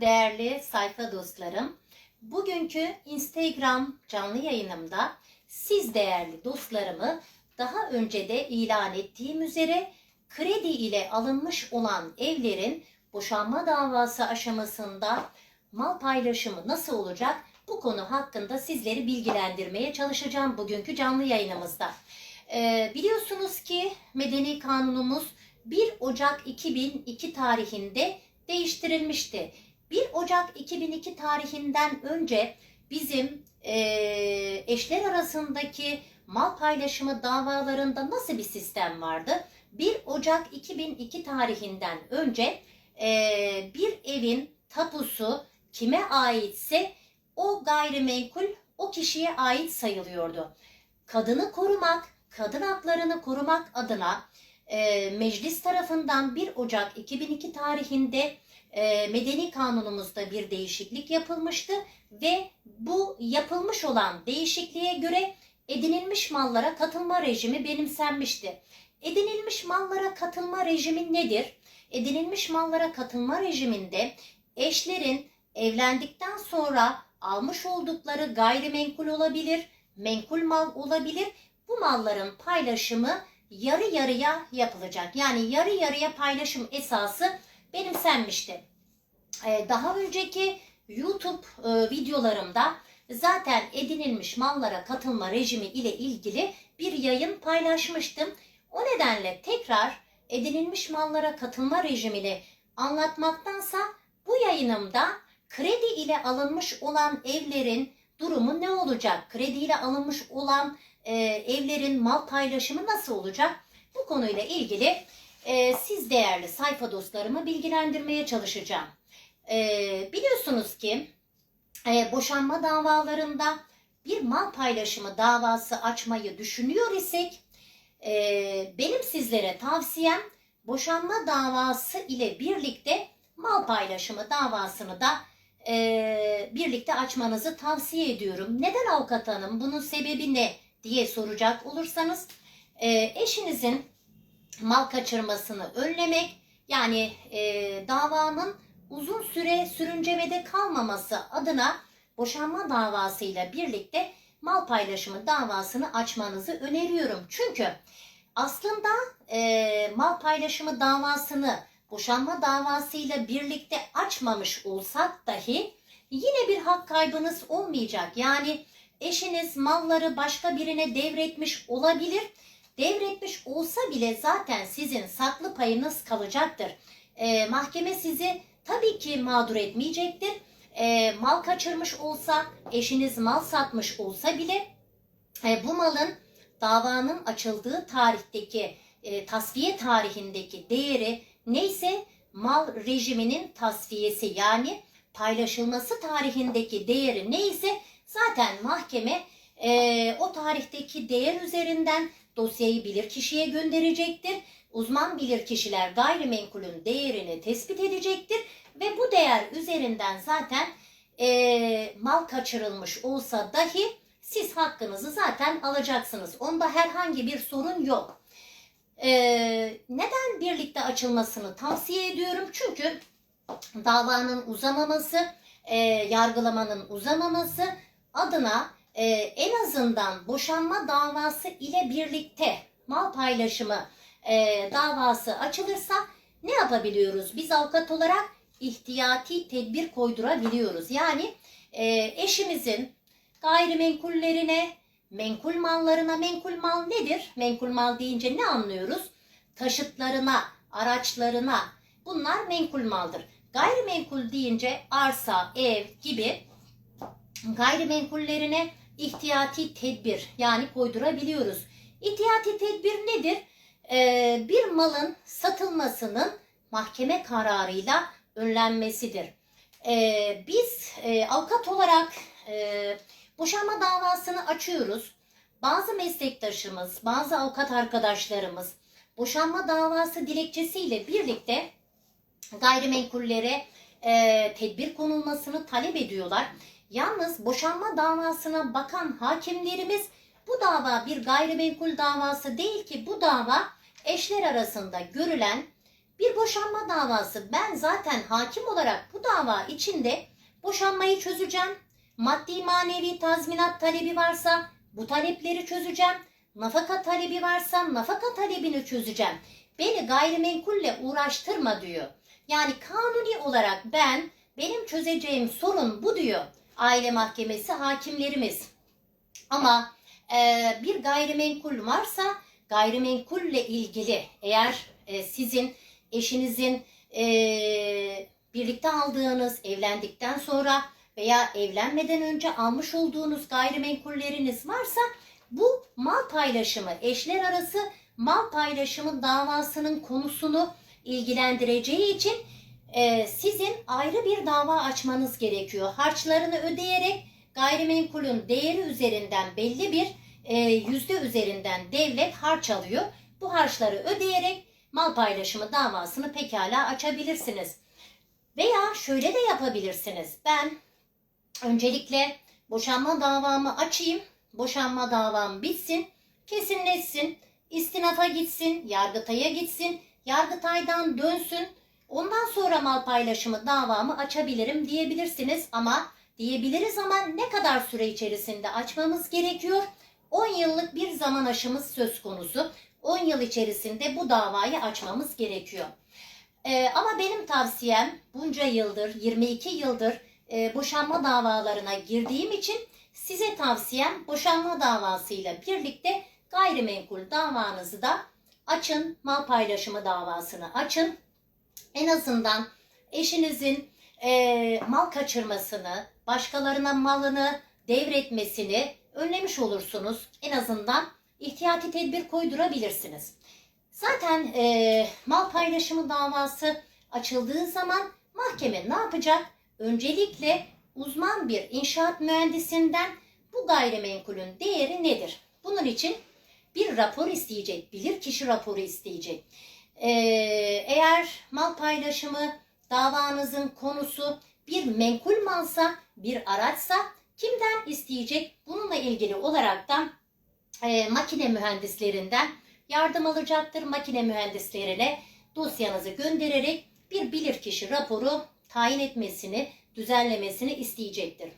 Değerli sayfa dostlarım, bugünkü Instagram canlı yayınımda siz değerli dostlarımı daha önce de ilan ettiğim üzere kredi ile alınmış olan evlerin boşanma davası aşamasında mal paylaşımı nasıl olacak bu konu hakkında sizleri bilgilendirmeye çalışacağım bugünkü canlı yayınımızda. Ee, biliyorsunuz ki Medeni Kanunumuz 1 Ocak 2002 tarihinde değiştirilmişti. 1 Ocak 2002 tarihinden önce bizim eee, eşler arasındaki mal paylaşımı davalarında nasıl bir sistem vardı? 1 Ocak 2002 tarihinden önce eee, bir evin tapusu kime aitse o gayrimenkul o kişiye ait sayılıyordu. Kadını korumak, kadın haklarını korumak adına eee, meclis tarafından 1 Ocak 2002 tarihinde e, medeni kanunumuzda bir değişiklik yapılmıştı ve bu yapılmış olan değişikliğe göre edinilmiş mallara katılma rejimi benimsenmişti. Edinilmiş mallara katılma rejimi nedir? Edinilmiş mallara katılma rejiminde eşlerin evlendikten sonra almış oldukları gayrimenkul olabilir, menkul mal olabilir. Bu malların paylaşımı yarı yarıya yapılacak. Yani yarı yarıya paylaşım esası benimsenmişti. Ee, Daha önceki YouTube e, videolarımda zaten edinilmiş mallara katılma rejimi ile ilgili bir yayın paylaşmıştım. O nedenle tekrar edinilmiş mallara katılma rejimini anlatmaktansa bu yayınımda kredi ile alınmış olan evlerin durumu ne olacak? Kredi ile alınmış olan e, evlerin mal paylaşımı nasıl olacak? Bu konuyla ilgili e, siz değerli sayfa dostlarımı bilgilendirmeye çalışacağım. E, biliyorsunuz ki e, boşanma davalarında bir mal paylaşımı davası açmayı düşünüyor isek e, benim sizlere tavsiyem boşanma davası ile birlikte mal paylaşımı davasını da e, birlikte açmanızı tavsiye ediyorum. Neden avukat hanım? Bunun sebebi ne diye soracak olursanız e, eşinizin mal kaçırmasını önlemek yani e, davanın uzun süre sürüncemede kalmaması adına boşanma davasıyla birlikte mal paylaşımı davasını açmanızı öneriyorum. Çünkü aslında e, mal paylaşımı davasını boşanma davasıyla birlikte açmamış olsak dahi yine bir hak kaybınız olmayacak. Yani eşiniz malları başka birine devretmiş olabilir devretmiş olsa bile zaten sizin saklı payınız kalacaktır. Ee, mahkeme sizi tabii ki mağdur etmeyecektir. Ee, mal kaçırmış olsa, eşiniz mal satmış olsa bile e, bu malın davanın açıldığı tarihteki e, tasfiye tarihindeki değeri neyse mal rejiminin tasfiyesi yani paylaşılması tarihindeki değeri neyse zaten mahkeme e, o tarihteki değer üzerinden dosyayı bilir kişiye gönderecektir. Uzman bilir kişiler gayrimenkulün değerini tespit edecektir ve bu değer üzerinden zaten e, mal kaçırılmış olsa dahi siz hakkınızı zaten alacaksınız. Onda herhangi bir sorun yok. E, neden birlikte açılmasını tavsiye ediyorum? Çünkü davanın uzamaması, e, yargılamanın uzamaması adına e, en azından boşanma davası ile birlikte mal paylaşımı e, davası açılırsa ne yapabiliyoruz? Biz avukat olarak ihtiyati tedbir koydurabiliyoruz. Yani e, eşimizin gayrimenkullerine, menkul mallarına, menkul mal nedir? Menkul mal deyince ne anlıyoruz? Taşıtlarına, araçlarına bunlar menkul maldır. Gayrimenkul deyince arsa, ev gibi gayrimenkullerine ihtiyati tedbir yani koydurabiliyoruz. İhtiyati tedbir nedir? Ee, bir malın satılmasının mahkeme kararıyla önlenmesidir. Ee, biz e, avukat olarak e, boşanma davasını açıyoruz. Bazı meslektaşımız, bazı avukat arkadaşlarımız boşanma davası dilekçesiyle birlikte gayrimenkullere e, tedbir konulmasını talep ediyorlar. Yalnız boşanma davasına bakan hakimlerimiz bu dava bir gayrimenkul davası değil ki bu dava eşler arasında görülen Bir boşanma davası. Ben zaten hakim olarak bu dava içinde boşanmayı çözeceğim. Maddi manevi tazminat talebi varsa bu talepleri çözeceğim. Nafaka talebi varsa nafaka talebini çözeceğim. Beni gayrimenkulle uğraştırma diyor. Yani kanuni olarak ben benim çözeceğim sorun bu diyor. Aile mahkemesi hakimlerimiz. Ama e, bir gayrimenkul varsa gayrimenkulle ilgili eğer e, sizin eşinizin e, birlikte aldığınız evlendikten sonra veya evlenmeden önce almış olduğunuz gayrimenkulleriniz varsa bu mal paylaşımı eşler arası mal paylaşımı davasının konusunu ilgilendireceği için e, sizin ayrı bir dava açmanız gerekiyor. Harçlarını ödeyerek gayrimenkulün değeri üzerinden belli bir e, yüzde üzerinden devlet harç alıyor. Bu harçları ödeyerek mal paylaşımı davasını pekala açabilirsiniz. Veya şöyle de yapabilirsiniz. Ben öncelikle boşanma davamı açayım. Boşanma davam bitsin, kesinleşsin, istinafa gitsin, yargıtaya gitsin, yargıtaydan dönsün. Ondan sonra mal paylaşımı davamı açabilirim diyebilirsiniz ama diyebiliriz ama ne kadar süre içerisinde açmamız gerekiyor? 10 yıllık bir zaman aşımız söz konusu. 10 yıl içerisinde bu davayı açmamız gerekiyor. Ee, ama benim tavsiyem bunca yıldır, 22 yıldır e, boşanma davalarına girdiğim için size tavsiyem boşanma davasıyla birlikte gayrimenkul davanızı da açın, mal paylaşımı davasını açın. En azından eşinizin e, mal kaçırmasını, başkalarına malını devretmesini önlemiş olursunuz. En azından ihtiyati tedbir koydurabilirsiniz. Zaten e, mal paylaşımı davası açıldığı zaman mahkeme ne yapacak? Öncelikle uzman bir inşaat mühendisinden bu gayrimenkulün değeri nedir? Bunun için bir rapor isteyecek, bilirkişi raporu isteyecek. Ee, eğer mal paylaşımı davanızın konusu bir menkul malsa, bir araçsa kimden isteyecek? Bununla ilgili olarak da e, makine mühendislerinden yardım alacaktır. Makine mühendislerine dosyanızı göndererek bir bilirkişi raporu tayin etmesini, düzenlemesini isteyecektir.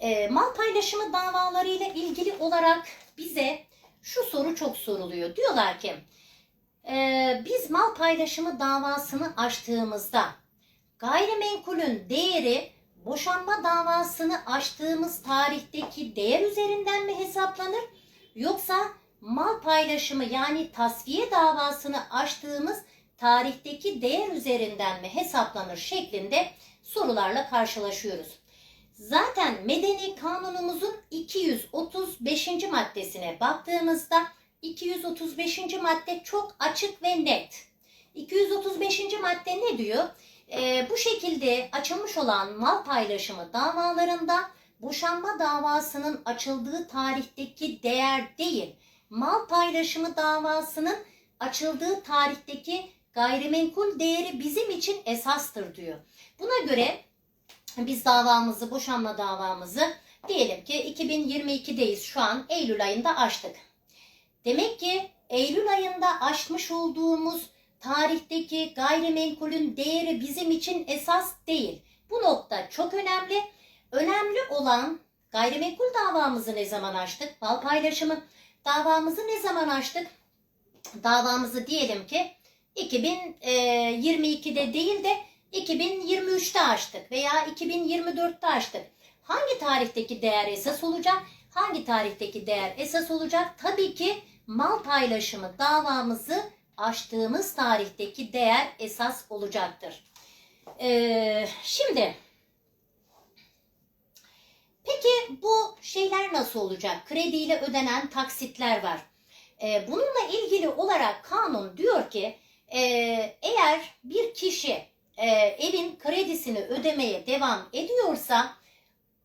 E, mal paylaşımı davalarıyla ilgili olarak bize şu soru çok soruluyor. Diyorlar ki e, biz mal paylaşımı davasını açtığımızda gayrimenkulün değeri boşanma davasını açtığımız tarihteki değer üzerinden mi hesaplanır yoksa mal paylaşımı yani tasfiye davasını açtığımız tarihteki değer üzerinden mi hesaplanır şeklinde sorularla karşılaşıyoruz. Zaten medeni kanunumuzun 235. maddesine baktığımızda 235. madde çok açık ve net. 235. madde ne diyor? Ee, bu şekilde açılmış olan mal paylaşımı davalarında boşanma davasının açıldığı tarihteki değer değil, mal paylaşımı davasının açıldığı tarihteki gayrimenkul değeri bizim için esastır diyor. Buna göre biz davamızı, boşanma davamızı diyelim ki 2022'deyiz şu an Eylül ayında açtık. Demek ki Eylül ayında açmış olduğumuz tarihteki gayrimenkulün değeri bizim için esas değil. Bu nokta çok önemli. Önemli olan gayrimenkul davamızı ne zaman açtık? Mal paylaşımı davamızı ne zaman açtık? Davamızı diyelim ki 2022'de değil de 2023'te açtık veya 2024'te açtık. Hangi tarihteki değer esas olacak? Hangi tarihteki değer esas olacak? Tabii ki mal paylaşımı davamızı açtığımız tarihteki değer esas olacaktır. Ee, şimdi peki bu şeyler nasıl olacak? Krediyle ödenen taksitler var. Ee, bununla ilgili olarak kanun diyor ki e, eğer bir kişi e, evin kredisini ödemeye devam ediyorsa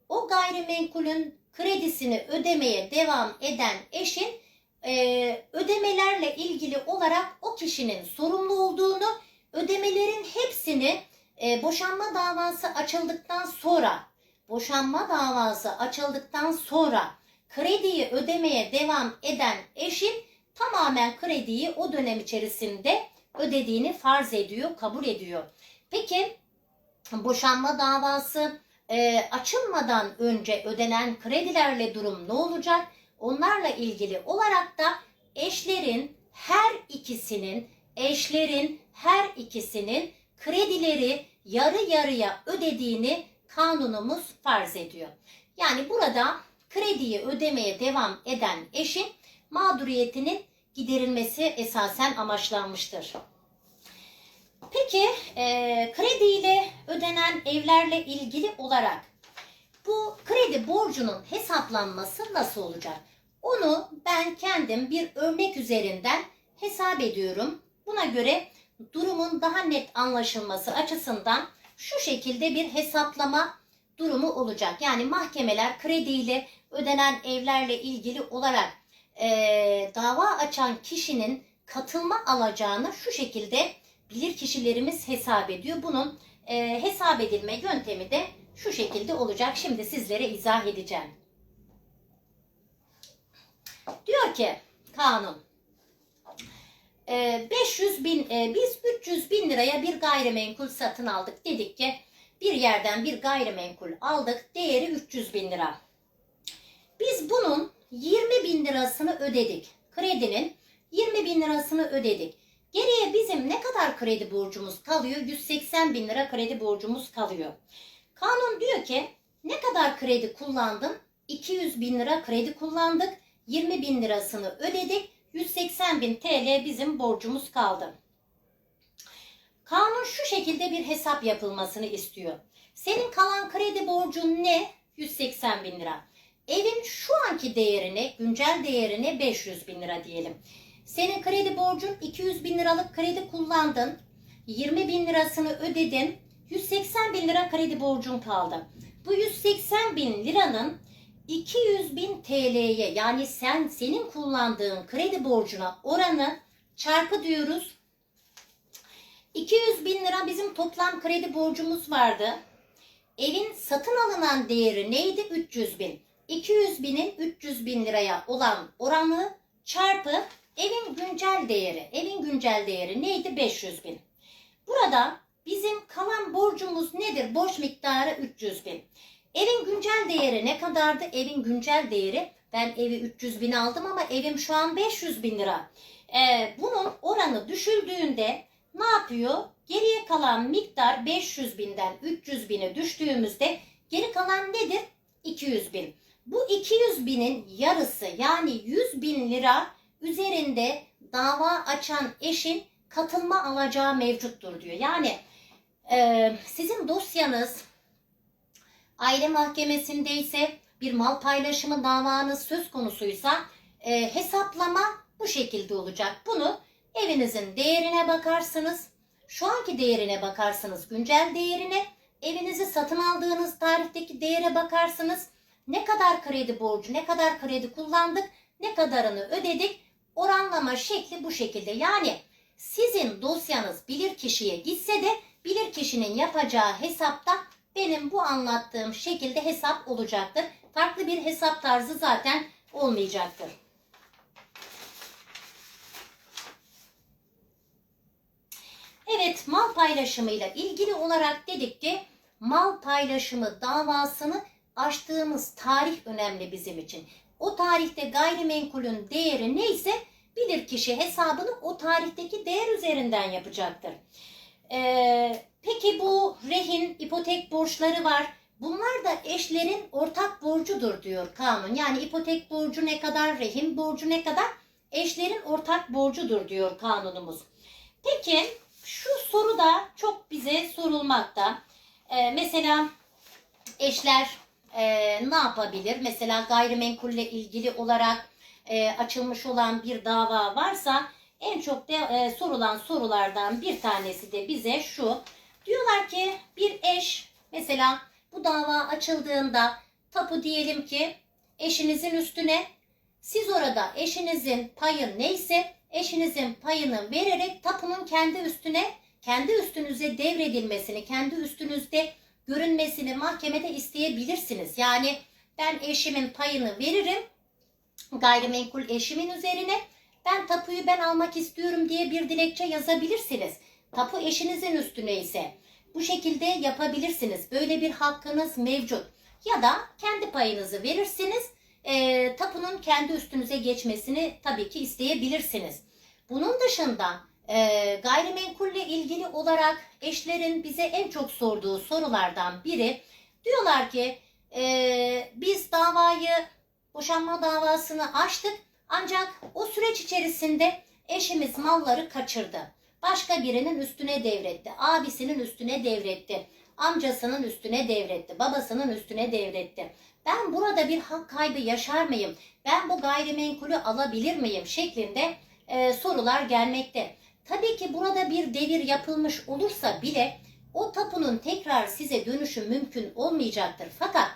o gayrimenkulün kredisini ödemeye devam eden eşin e, ödemelerle ilgili olarak o kişinin sorumlu olduğunu, ödemelerin hepsini e, boşanma davası açıldıktan sonra, boşanma davası açıldıktan sonra krediyi ödemeye devam eden eşin tamamen krediyi o dönem içerisinde ödediğini farz ediyor, kabul ediyor. Peki boşanma davası e, açılmadan önce ödenen kredilerle durum ne olacak? Onlarla ilgili olarak da eşlerin her ikisinin eşlerin her ikisinin kredileri yarı yarıya ödediğini kanunumuz farz ediyor. Yani burada krediyi ödemeye devam eden eşin mağduriyetinin giderilmesi esasen amaçlanmıştır. Peki e, krediyle ödenen evlerle ilgili olarak bu kredi borcunun hesaplanması nasıl olacak? Onu ben kendim bir örnek üzerinden hesap ediyorum. Buna göre durumun daha net anlaşılması açısından şu şekilde bir hesaplama durumu olacak. Yani mahkemeler krediyle ödenen evlerle ilgili olarak e, dava açan kişinin katılma alacağını şu şekilde bilir kişilerimiz hesap ediyor. Bunun e, hesap edilme yöntemi de şu şekilde olacak. Şimdi sizlere izah edeceğim. Diyor ki kanun e, 500 bin e, biz 300 bin liraya bir gayrimenkul satın aldık dedik ki bir yerden bir gayrimenkul aldık değeri 300 bin lira. Biz bunun 20 bin lirasını ödedik. Kredinin 20 bin lirasını ödedik. Geriye bizim ne kadar kredi borcumuz kalıyor? 180 bin lira kredi borcumuz kalıyor. Kanun diyor ki ne kadar kredi kullandın? 200 bin lira kredi kullandık. 20 bin lirasını ödedik. 180 bin TL bizim borcumuz kaldı. Kanun şu şekilde bir hesap yapılmasını istiyor. Senin kalan kredi borcun ne? 180 bin lira. Evin şu anki değerine, güncel değerine 500 bin lira diyelim. Senin kredi borcun 200 bin liralık kredi kullandın. 20 bin lirasını ödedin. 180 bin lira kredi borcun kaldı. Bu 180 bin liranın 200 bin TL'ye yani sen senin kullandığın kredi borcuna oranı çarpı diyoruz. 200 bin lira bizim toplam kredi borcumuz vardı. Evin satın alınan değeri neydi? 300 bin. 200 binin 300 bin liraya olan oranı çarpı evin güncel değeri. Evin güncel değeri neydi? 500 bin. Burada bizim kalan borcumuz nedir? Borç miktarı 300 bin. Evin güncel değeri ne kadardı? Evin güncel değeri ben evi 300 bin aldım ama evim şu an 500 bin lira. Ee, bunun oranı düşüldüğünde ne yapıyor? Geriye kalan miktar 500 binden 300 bine düştüğümüzde geri kalan nedir? 200 bin. Bu 200 binin yarısı yani 100 bin lira üzerinde dava açan eşin katılma alacağı mevcuttur diyor. Yani e, sizin dosyanız aile mahkemesindeyse bir mal paylaşımı davanız söz konusuysa e, hesaplama bu şekilde olacak. Bunu evinizin değerine bakarsınız. Şu anki değerine bakarsınız güncel değerine. Evinizi satın aldığınız tarihteki değere bakarsınız. Ne kadar kredi borcu, ne kadar kredi kullandık, ne kadarını ödedik. Oranlama şekli bu şekilde. Yani sizin dosyanız bilir kişiye gitse de bilir kişinin yapacağı hesapta benim bu anlattığım şekilde hesap olacaktır. Farklı bir hesap tarzı zaten olmayacaktır. Evet, mal paylaşımıyla ilgili olarak dedik ki mal paylaşımı davasını açtığımız tarih önemli bizim için. O tarihte gayrimenkulün değeri neyse bilir kişi hesabını o tarihteki değer üzerinden yapacaktır. Ee, peki bu rehin, ipotek borçları var. Bunlar da eşlerin ortak borcudur diyor kanun. Yani ipotek borcu ne kadar, rehin borcu ne kadar eşlerin ortak borcudur diyor kanunumuz. Peki şu soru da çok bize sorulmakta. Ee, mesela eşler e, ne yapabilir? Mesela gayrimenkulle ilgili olarak e, açılmış olan bir dava varsa en çok de e, sorulan sorulardan bir tanesi de bize şu. Diyorlar ki bir eş mesela bu dava açıldığında tapu diyelim ki eşinizin üstüne siz orada eşinizin payı neyse eşinizin payını vererek tapunun kendi üstüne kendi üstünüze devredilmesini, kendi üstünüzde görünmesini mahkemede isteyebilirsiniz. Yani ben eşimin payını veririm gayrimenkul eşimin üzerine ben tapuyu ben almak istiyorum diye bir dilekçe yazabilirsiniz. Tapu eşinizin üstüne ise bu şekilde yapabilirsiniz. Böyle bir hakkınız mevcut. Ya da kendi payınızı verirsiniz. E, tapunun kendi üstünüze geçmesini tabii ki isteyebilirsiniz. Bunun dışında e, gayrimenkulle ilgili olarak eşlerin bize en çok sorduğu sorulardan biri diyorlar ki e, biz davayı boşanma davasını açtık ancak o süreç içerisinde eşimiz malları kaçırdı. Başka birinin üstüne devretti. Abisinin üstüne devretti. Amcasının üstüne devretti. Babasının üstüne devretti. Ben burada bir hak kaybı yaşar mıyım? Ben bu gayrimenkulü alabilir miyim? şeklinde e, sorular gelmekte. Tabii ki burada bir devir yapılmış olursa bile o tapunun tekrar size dönüşü mümkün olmayacaktır. Fakat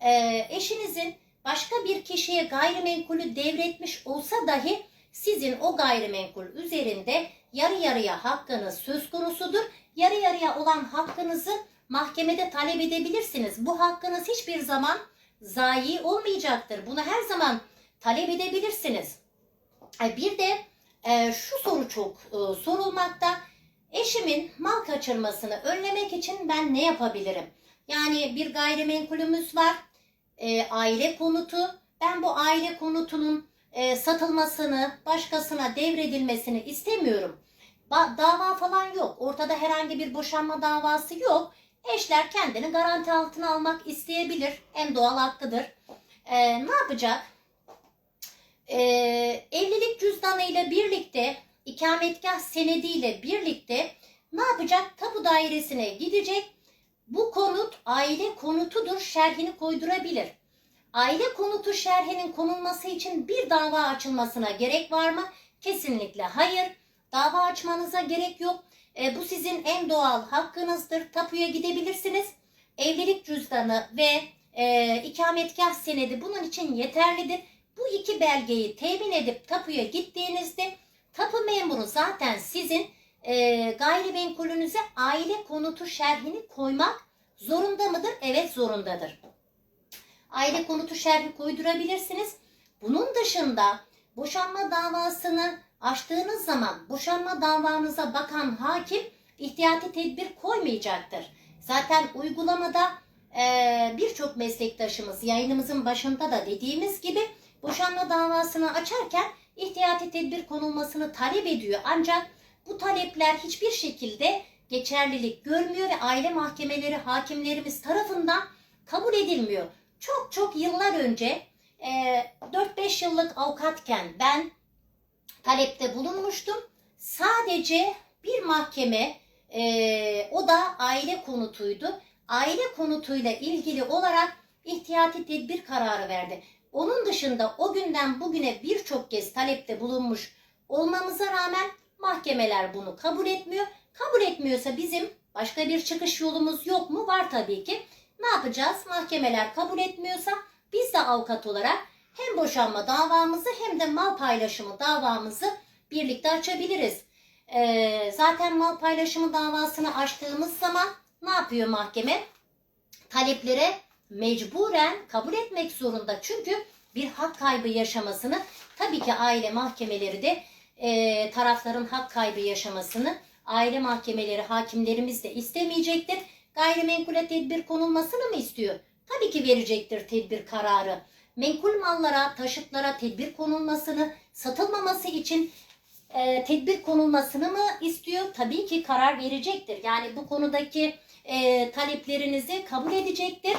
e, eşinizin başka bir kişiye gayrimenkulü devretmiş olsa dahi sizin o gayrimenkul üzerinde yarı yarıya hakkınız söz konusudur. Yarı yarıya olan hakkınızı mahkemede talep edebilirsiniz. Bu hakkınız hiçbir zaman zayi olmayacaktır. Bunu her zaman talep edebilirsiniz. E, Bir de e, şu soru çok e, sorulmakta. Eşimin mal kaçırmasını önlemek için ben ne yapabilirim? Yani bir gayrimenkulümüz var, e, aile konutu. Ben bu aile konutunun e, satılmasını, başkasına devredilmesini istemiyorum. Ba- dava falan yok. Ortada herhangi bir boşanma davası yok. Eşler kendini garanti altına almak isteyebilir. En doğal hakkıdır. E, ne yapacak? E, evlilik cüzdanıyla birlikte, ikametgah senediyle birlikte ne yapacak? Tapu dairesine gidecek. Bu konut aile konutudur şerhini koydurabilir. Aile konutu şerhinin konulması için bir dava açılmasına gerek var mı? Kesinlikle hayır. Dava açmanıza gerek yok. E, bu sizin en doğal hakkınızdır. Tapuya gidebilirsiniz. Evlilik cüzdanı ve e, ikametgah senedi bunun için yeterlidir. Bu iki belgeyi temin edip tapuya gittiğinizde tapu memuru zaten sizin e, gayrimenkulünüze aile konutu şerhini koymak zorunda mıdır? Evet zorundadır. Aile konutu şerhi koydurabilirsiniz. Bunun dışında boşanma davasını açtığınız zaman boşanma davanıza bakan hakim ihtiyati tedbir koymayacaktır. Zaten uygulamada e, birçok meslektaşımız yayınımızın başında da dediğimiz gibi boşanma davasını açarken ihtiyati tedbir konulmasını talep ediyor. Ancak bu talepler hiçbir şekilde geçerlilik görmüyor ve aile mahkemeleri hakimlerimiz tarafından kabul edilmiyor. Çok çok yıllar önce e, 4-5 yıllık avukatken ben talepte bulunmuştum. Sadece bir mahkeme e, o da aile konutuydu. Aile konutuyla ilgili olarak ihtiyati tedbir kararı verdi. Onun dışında o günden bugüne birçok kez talepte bulunmuş olmamıza rağmen mahkemeler bunu kabul etmiyor. Kabul etmiyorsa bizim başka bir çıkış yolumuz yok mu? Var tabii ki. Ne yapacağız? Mahkemeler kabul etmiyorsa biz de avukat olarak hem boşanma davamızı hem de mal paylaşımı davamızı birlikte açabiliriz. Ee, zaten mal paylaşımı davasını açtığımız zaman ne yapıyor mahkeme? Taleplere mecburen kabul etmek zorunda. Çünkü bir hak kaybı yaşamasını tabii ki aile mahkemeleri de e, tarafların hak kaybı yaşamasını aile mahkemeleri hakimlerimiz de istemeyecektir. Gayrimenkule tedbir konulmasını mı istiyor? Tabii ki verecektir tedbir kararı. Menkul mallara, taşıtlara tedbir konulmasını, satılmaması için e, tedbir konulmasını mı istiyor? Tabii ki karar verecektir. Yani bu konudaki e, taleplerinizi kabul edecektir.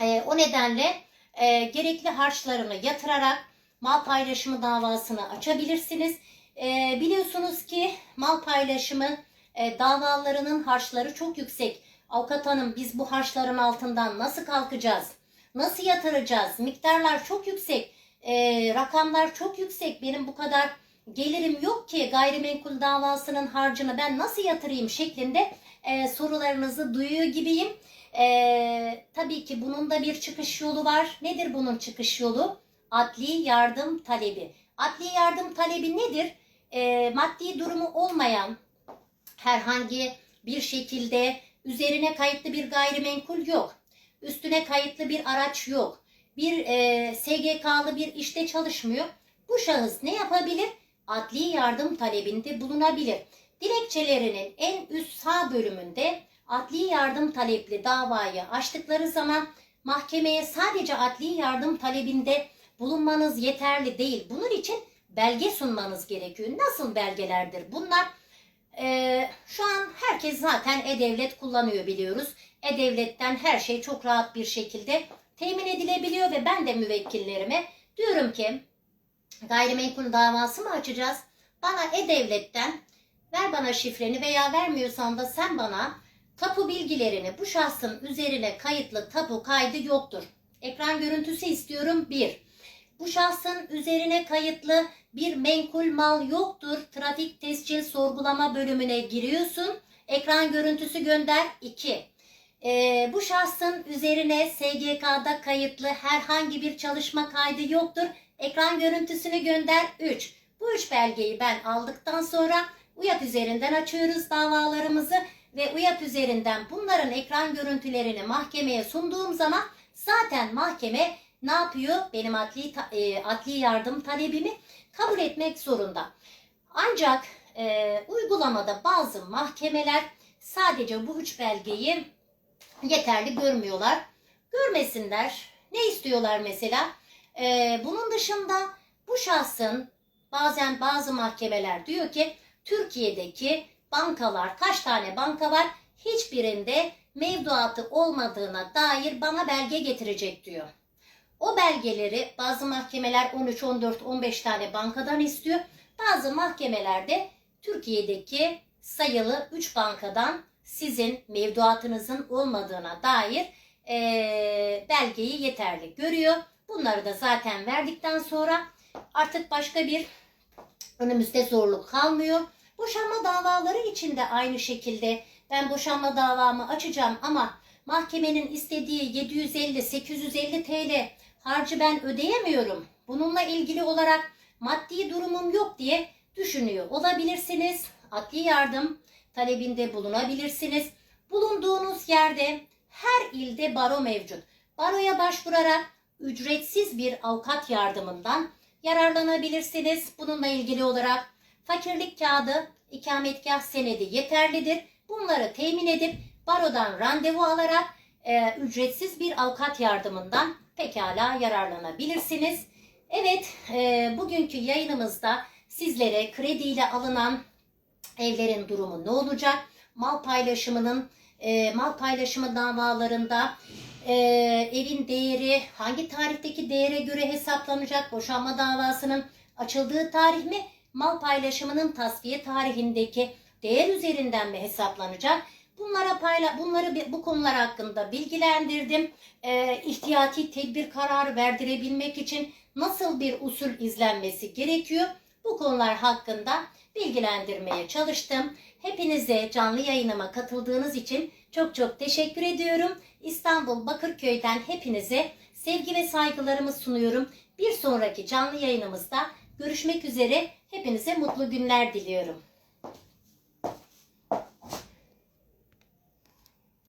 E, o nedenle e, gerekli harçlarını yatırarak mal paylaşımı davasını açabilirsiniz. E, biliyorsunuz ki mal paylaşımı e, davalarının harçları çok yüksek. Avukat hanım biz bu harçların altından nasıl kalkacağız? Nasıl yatıracağız? Miktarlar çok yüksek. E, rakamlar çok yüksek. Benim bu kadar gelirim yok ki gayrimenkul davasının harcını ben nasıl yatırayım şeklinde e, sorularınızı duyuyor gibiyim. E, tabii ki bunun da bir çıkış yolu var. Nedir bunun çıkış yolu? Adli yardım talebi. Adli yardım talebi nedir? E, maddi durumu olmayan herhangi bir şekilde üzerine kayıtlı bir gayrimenkul yok. Üstüne kayıtlı bir araç yok. Bir e, SGK'lı bir işte çalışmıyor. Bu şahıs ne yapabilir? adli yardım talebinde bulunabilir. Dilekçelerinin en üst sağ bölümünde adli yardım talepli davayı açtıkları zaman mahkemeye sadece adli yardım talebinde bulunmanız yeterli değil. Bunun için belge sunmanız gerekiyor. Nasıl belgelerdir bunlar? Ee, şu an herkes zaten e-devlet kullanıyor biliyoruz. E-devletten her şey çok rahat bir şekilde temin edilebiliyor ve ben de müvekkillerime diyorum ki gayrimenkul davası mı açacağız? Bana e-devletten ver bana şifreni veya vermiyorsan da sen bana tapu bilgilerini bu şahsın üzerine kayıtlı tapu kaydı yoktur. Ekran görüntüsü istiyorum 1. Bu şahsın üzerine kayıtlı bir menkul mal yoktur. Trafik tescil sorgulama bölümüne giriyorsun. Ekran görüntüsü gönder 2. Ee, bu şahsın üzerine SGK'da kayıtlı herhangi bir çalışma kaydı yoktur. Ekran görüntüsünü gönder 3. Bu üç belgeyi ben aldıktan sonra UYAP üzerinden açıyoruz davalarımızı ve UYAP üzerinden bunların ekran görüntülerini mahkemeye sunduğum zaman zaten mahkeme ne yapıyor? Benim adli, e, adli yardım talebimi kabul etmek zorunda. Ancak e, uygulamada bazı mahkemeler sadece bu üç belgeyi yeterli görmüyorlar. Görmesinler. Ne istiyorlar mesela? E, bunun dışında bu şahsın bazen bazı mahkemeler diyor ki Türkiye'deki bankalar kaç tane banka var? Hiçbirinde mevduatı olmadığına dair bana belge getirecek diyor. O belgeleri bazı mahkemeler 13, 14, 15 tane bankadan istiyor. Bazı mahkemelerde Türkiye'deki sayılı 3 bankadan sizin mevduatınızın olmadığına dair eee, belgeyi yeterli görüyor. Bunları da zaten verdikten sonra artık başka bir önümüzde zorluk kalmıyor. Boşanma davaları için de aynı şekilde ben boşanma davamı açacağım ama mahkemenin istediği 750-850 TL harcı ben ödeyemiyorum. Bununla ilgili olarak maddi durumum yok diye düşünüyor olabilirsiniz. Adli yardım talebinde bulunabilirsiniz. Bulunduğunuz yerde her ilde baro mevcut. Baroya başvurarak ücretsiz bir avukat yardımından yararlanabilirsiniz. Bununla ilgili olarak fakirlik kağıdı, ikametgah senedi yeterlidir. Bunları temin edip barodan randevu alarak e, ücretsiz bir avukat yardımından pekala yararlanabilirsiniz. Evet, e, bugünkü yayınımızda sizlere krediyle alınan evlerin durumu ne olacak? Mal paylaşımının, e, mal paylaşımı davalarında e, evin değeri hangi tarihteki değere göre hesaplanacak? Boşanma davasının açıldığı tarih mi? Mal paylaşımının tasfiye tarihindeki değer üzerinden mi hesaplanacak? Bunlara payla bunları bu konular hakkında bilgilendirdim. Ee, ihtiyati tedbir kararı verdirebilmek için nasıl bir usul izlenmesi gerekiyor? Bu konular hakkında bilgilendirmeye çalıştım. Hepinize canlı yayınıma katıldığınız için çok çok teşekkür ediyorum. İstanbul Bakırköy'den hepinize sevgi ve saygılarımı sunuyorum. Bir sonraki canlı yayınımızda görüşmek üzere. Hepinize mutlu günler diliyorum.